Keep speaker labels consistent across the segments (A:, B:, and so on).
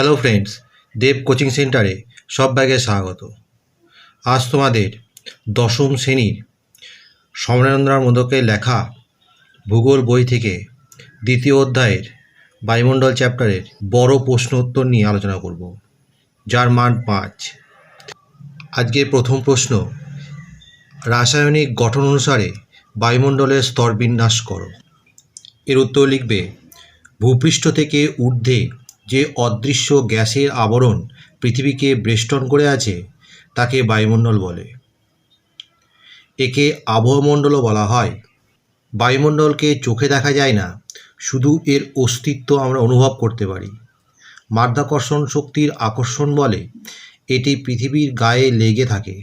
A: Hello friends দেব coaching সেন্টারে সব ব্যাগে স্বাগত। আজ তোমাদের দশম শ্রেণির সমরেন্দ্রনাথ মোদকের লেখা ভূগোল বই থেকে দ্বিতীয় অধ্যায়ের বায়ুমণ্ডল চ্যাপ্টারের বড় প্রশ্ন উত্তর নিয়ে আলোচনা করব, যার মান পাঁচ। আজকের প্রথম প্রশ্ন, রাসায়নিক গঠন অনুসারে বায়ুমণ্ডলের স্তর বিন্যাস করো। এর উত্তর লিখবে, ভূপৃষ্ঠ থেকে ঊর্ধ্বে যে অদৃশ্য গ্যাসের আবরণ পৃথিবীকে বেষ্টন করে আছে, তাকে বায়ুমণ্ডল বলে। একে আবহমণ্ডলও বলা হয়। বায়ুমণ্ডলকে চোখে দেখা যায় না, শুধু এর অস্তিত্ব আমরা অনুভব করতে পারি। মাধ্যাকর্ষণ শক্তির আকর্ষণ বলে, এটি পৃথিবীর গায়ে লেগে থাকে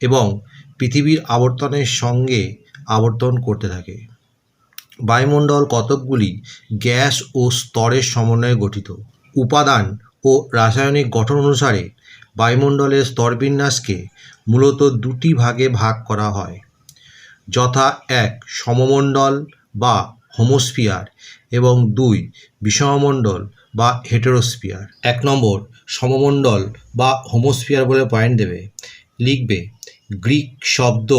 A: এবং পৃথিবীর আবর্তনের সঙ্গে আবর্তন করতে থাকে। বায়ুমণ্ডল কতকগুলি গ্যাস ও স্তরের সমন্বয়ে গঠিত। উপাদান ও রাসায়নিক গঠন অনুসারে বায়ুমণ্ডলের স্তরবিন্যাসকে মূলত দুটি ভাগে ভাগ করা হয়। যথা এক, সমমণ্ডল বা হোমোস্ফিয়ার এবং দুই, বিষমমণ্ডল বা হেটেরোস্ফিয়ার। এক নম্বর, সমমণ্ডল বা হোমোস্ফিয়ার বলে পয়েন্ট দেবে। লিখবে, গ্রিক শব্দ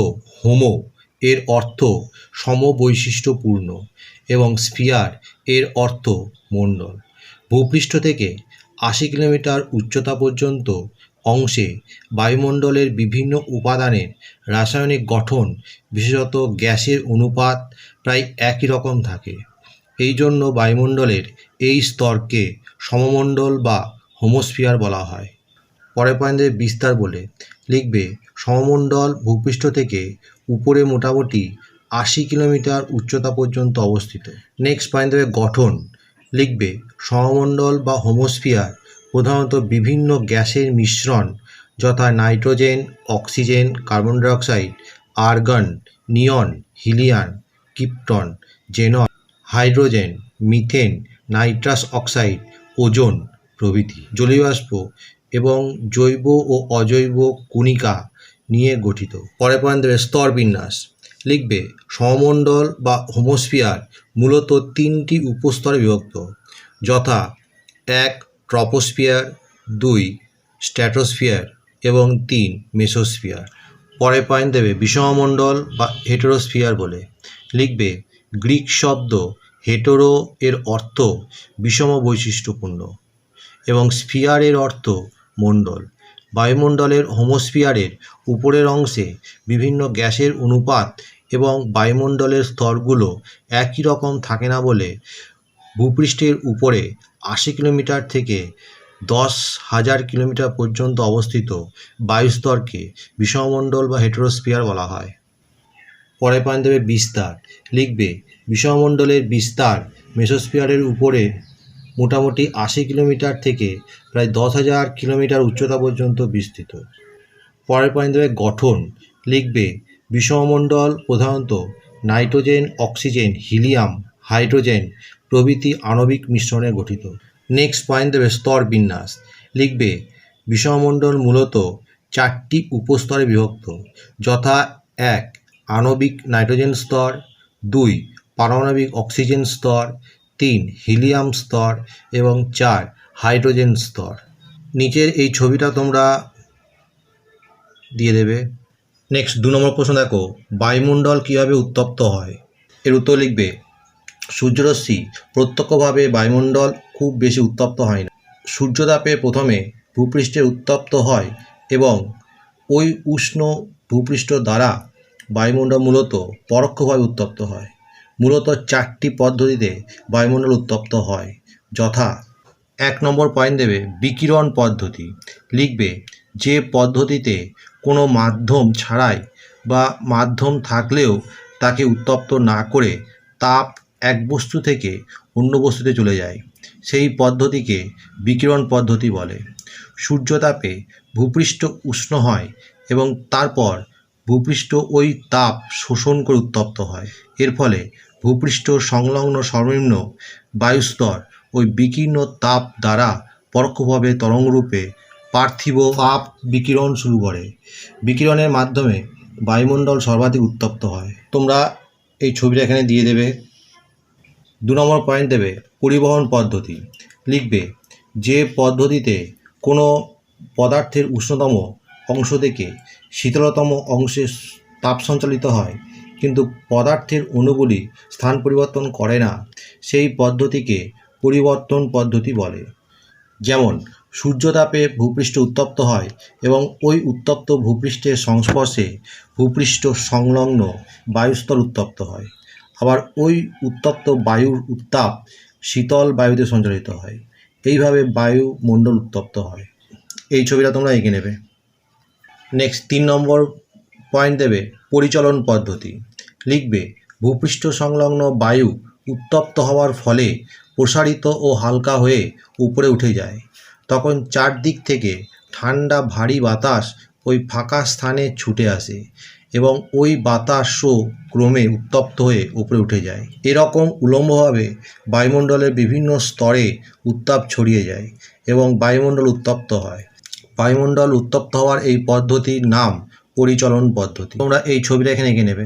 A: হোমো এর অর্থ সমবৈশিষ্ট্যপূর্ণ এবং স্ফিয়ার এর অর্থ মণ্ডল। ভূপৃষ্ঠ থেকে আশি কিলোমিটার উচ্চতা পর্যন্ত অংশে বায়ুমণ্ডলের বিভিন্ন উপাদানের রাসায়নিক গঠন, বিশেষত গ্যাসের অনুপাত প্রায় একই রকম থাকে। এই জন্য বায়ুমণ্ডলের এই স্তরকে সমমণ্ডল বা হোমোস্ফিয়ার বলা হয়। পরের পয়েন্টে বিস্তার বলে লিখবে, সমমণ্ডল ভূপৃষ্ঠ থেকে উপরে মোটামুটি আশি কিলোমিটার উচ্চতা পর্যন্ত অবস্থিত। নেক্সট পয়েন্ট গঠন। লিখবে, সমমণ্ডল বা হোমোস্ফিয়ার প্রধানত বিভিন্ন গ্যাসের মিশ্রণ, যথা nitrogen, oxygen, carbon dioxide, argon, neon helium krypton, xenon, hydrogen, methane, nitrous oxide, ozone, প্রভৃতি, জলীয়বাষ্প এবং জৈব ও অজৈব কণিকা নিয়ে গঠিত। পরে পয়েন্ট স্তর বিন্যাস। লিখবে, সমমণ্ডল বা হোমোস্ফিয়ার মূলত তিনটি উপস্তরে বিভক্ত। যথা এক, ট্রপোস্ফিয়ার, দুই স্ট্র্যাটোস্ফিয়ার এবং তিন, মেসোস্ফিয়ার। পরে পয়েন্ট দেবে বিষমমণ্ডল বা হেটেরোস্ফিয়ার বলে। লিখবে, গ্রিক শব্দ হেটেরো এর অর্থ বিষম বৈশিষ্ট্যপূর্ণ এবং স্ফিয়ারের অর্থ মণ্ডল। বায়ুমণ্ডলের হোমোস্ফিয়ারের উপরের অংশে বিভিন্ন গ্যাসের অনুপাত এবং বায়ুমণ্ডলের স্তরগুলো একই রকম থাকে না বলে ভূপৃষ্ঠের উপরে আশি কিলোমিটার থেকে দশ হাজার কিলোমিটার পর্যন্ত অবস্থিত বায়ুস্তরকে বিষমমণ্ডল বা হেটেরোস্ফিয়ার বলা হয়। পরে দেবে বিস্তার লিখবে, বিষমমণ্ডলের বিস্তার মেসোস্ফিয়ারের উপরে মোটামুটি আশি কিলোমিটার থেকে প্রায় দশ হাজার কিলোমিটার উচ্চতা পর্যন্ত বিস্তৃত। পরের পয়েন্ট দেবে গঠন লিখবে বিষমমণ্ডল প্রধানত নাইট্রোজেন, অক্সিজেন, হিলিয়াম, হাইড্রোজেন প্রভৃতি আণবিক মিশ্রণে গঠিত। নেক্সট পয়েন্ট দেবে স্তর বিন্যাস। লিখবে বিষমমণ্ডল মূলত চারটি উপস্তরে বিভক্ত, যথা এক, আণবিক নাইট্রোজেন স্তর, দুই, পারমাণবিক অক্সিজেন স্তর, তিন, হিলিয়াম স্তর, এবং চার, হাইড্রোজেন স্তর। নিচের এই ছবিটা তোমরা দিয়ে দেবে। নেক্সট দু নম্বর প্রশ্ন দেখো, বায়ুমণ্ডল কীভাবে উত্তপ্ত হয়? এর উত্তর লিখবে, সূর্যরশ্মি প্রত্যক্ষভাবে বায়ুমণ্ডল খুব বেশি উত্তপ্ত হয় না। সূর্যতাপে প্রথমে ভূপৃষ্ঠে উত্তপ্ত হয় এবং ওই উষ্ণ ভূপৃষ্ঠ দ্বারা বায়ুমণ্ডল মূলত পরোক্ষভাবে উত্তপ্ত হয়। মূলত চারটি পদ্ধতিতে বায়ুমণ্ডল উত্তপ্ত হয়, যথা এক নম্বর পয়েন্ট দেবে বিকিরণ পদ্ধতি। লিখবে, যে পদ্ধতিতে কোনো মাধ্যম ছাড়াই বা মাধ্যম থাকলেও তাকে উত্তপ্ত না করে তাপ এক বস্তু থেকে অন্য বস্তুতে চলে যায়। সেই পদ্ধতিকে বিকিরণ পদ্ধতি বলে। সূর্যতাপে ভূপৃষ্ঠ উষ্ণ হয় এবং তারপর ভূপৃষ্ঠ ওই তাপ শোষণ করে উত্তপ্ত হয়। এর ফলে ভূপৃষ্ঠ সংলগ্ন সর্বনিম্ন বায়ুস্তর ওই বিকীর্ণ তাপ দ্বারা পরোক্ষভাবে তরঙ্গরূপে পার্থিব তাপ বিকিরণ শুরু করে। বিকিরণের মাধ্যমে বায়ুমণ্ডল সর্বাধিক উত্তপ্ত হয়। তোমরা এই ছবিটা এখানে দিয়ে দেবে। দু নম্বর পয়েন্ট দেবে পরিবহন পদ্ধতি। লিখবে, যে পদ্ধতিতে কোনো পদার্থের উষ্ণতম অংশ থেকে শীতলতম অংশে তাপ সঞ্চালিত হয়, কিন্তু পদার্থের অণুগুলি স্থান পরিবর্তন করে না, সেই পদ্ধতিকে পরিবর্তন পদ্ধতি বলে। যেমন, সূর্যতাপে ভূপৃষ্ঠ উত্তপ্ত হয় এবং ওই উত্তপ্ত ভূপৃষ্ঠের সংস্পর্শে ভূপৃষ্ঠ সংলগ্ন বায়ুস্তর উত্তপ্ত হয়। আবার ওই উত্তপ্ত বায়ুর উত্তাপ শীতল বায়ুতে সঞ্চালিত হয়। এইভাবে বায়ুমণ্ডল উত্তপ্ত হয়। এই ছবিটা তোমরা এঁকে নেবে। নেক্সট তিন নম্বর পয়েন্ট দেবে পরিচলন পদ্ধতি। লিখবে, ভূপৃষ্ঠ সংলগ্ন বায়ু উত্তপ্ত হওয়ার ফলে প্রসারিত ও হালকা হয়ে উপরে উঠে যায়। তখন চারদিক থেকে ঠান্ডা ভারী বাতাস ওই ফাঁকা স্থানে ছুটে আসে এবং ওই বাতাসও ক্রমে উত্তপ্ত হয়ে উপরে উঠে যায়। এরকম উলম্বভাবে বায়ুমণ্ডলের বিভিন্ন স্তরে উত্তাপ ছড়িয়ে যায় এবং বায়ুমণ্ডল উত্তপ্ত হয়। বায়ুমণ্ডল উত্তপ্ত হওয়ার এই পদ্ধতির নাম পরিচলন পদ্ধতি। তোমরা এই ছবিটা এখানে এঁকে নেবে।